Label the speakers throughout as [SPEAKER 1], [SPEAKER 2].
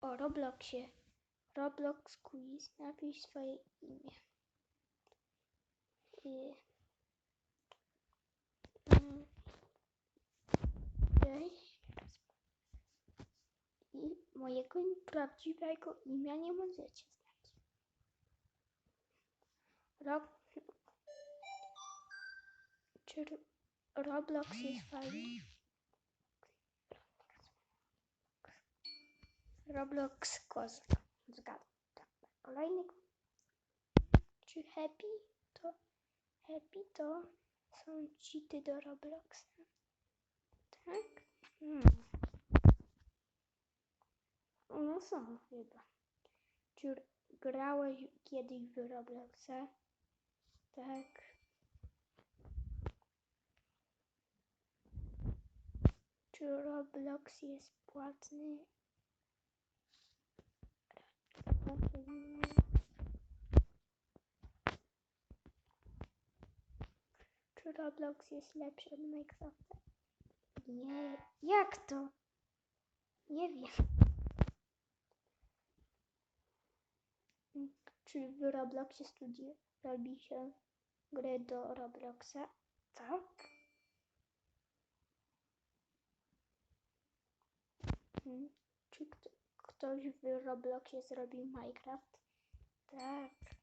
[SPEAKER 1] O Robloxie. Roblox quiz. Napisz swoje imię. I... Cześć. I mojego prawdziwego imienia nie możecie znać. Rob... Czy Roblox jest fajny? Roblox kozak. Zgadłem. Tak. Kolejny. Czy happy to happy to są cheaty do Robloxa? Tak? Hmm. No są chyba. Czy grałeś kiedyś w Robloxa? Tak. Czy Roblox jest płatny? Czy Roblox jest lepszy od Minecrafta? Nie. Jak to? Nie wiem. Czy w Robloxie studio robi się gry do Robloxa? Tak. Mm, kto, ktoś w Robloxie zrobił Minecraft? Tak.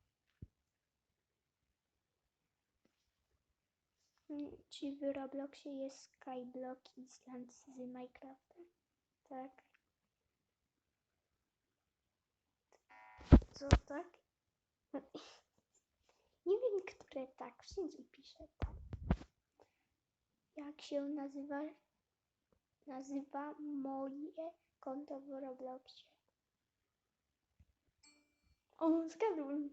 [SPEAKER 1] Mm, Czy w Robloxie jest Skyblock Island z Minecrafta? Tak. Co tak? Nie wiem, które tak. Wszędzie pisze tak. Jak się nazywa? Nazywa moje konto w Robloxie. O, zgadłem.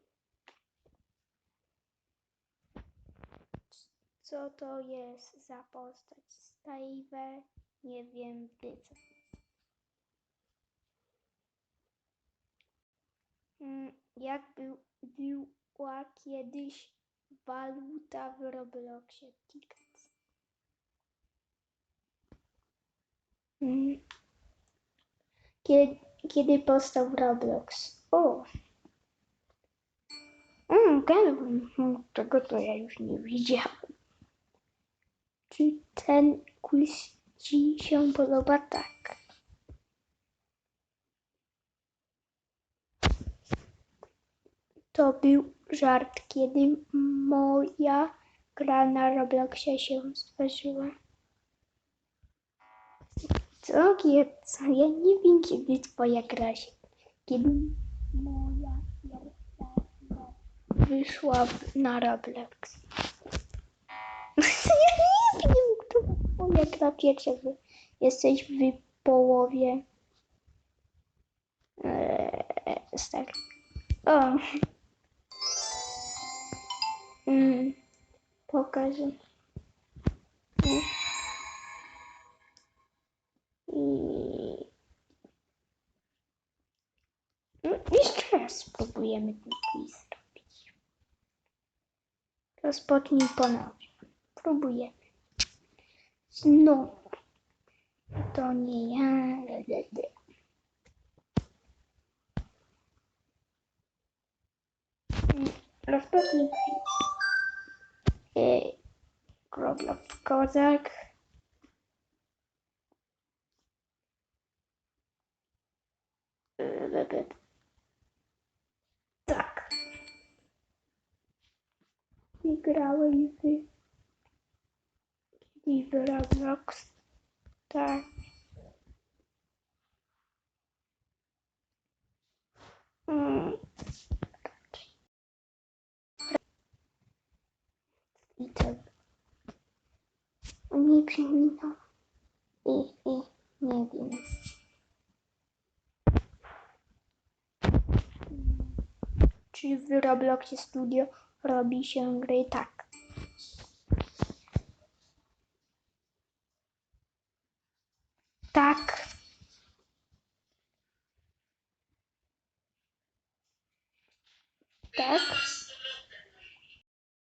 [SPEAKER 1] Co to jest za postać? Stave? Nie wiem, co. Mm, Jak był, była kiedyś waluta w Robloxie? Tickets. Mm. Kiedy, kiedy powstał Roblox? O! Mm, gadłem. Mm, Tego to ja już nie widziałam. Czy ten quiz Ci się podoba? Tak. To był żart, kiedy moja gra na Robloxie się stworzyła. Co, co? Ja nie wiem, kiedy twoja gra się... Kiedy moja pierwsza wyszła na Roblox. ja nie wiem, która twoja gra pierwsza. Jesteś w połowie... Eee, stary. O. Mm, pokażę. Mm. I... Mm, Jeszcze raz spróbujemy ten quiz zrobić. Rozpocznij ponownie. Próbujemy. Znowu. To nie ja. Rozpocznij quiz. Roblox Kozak. Yy, Tak. I grałeś w... W Roblox. Tak. Mm. I. Nie przypominam. I, i nie wiem. Czy w Robloxie Studio robi się gry? Tak. Tak.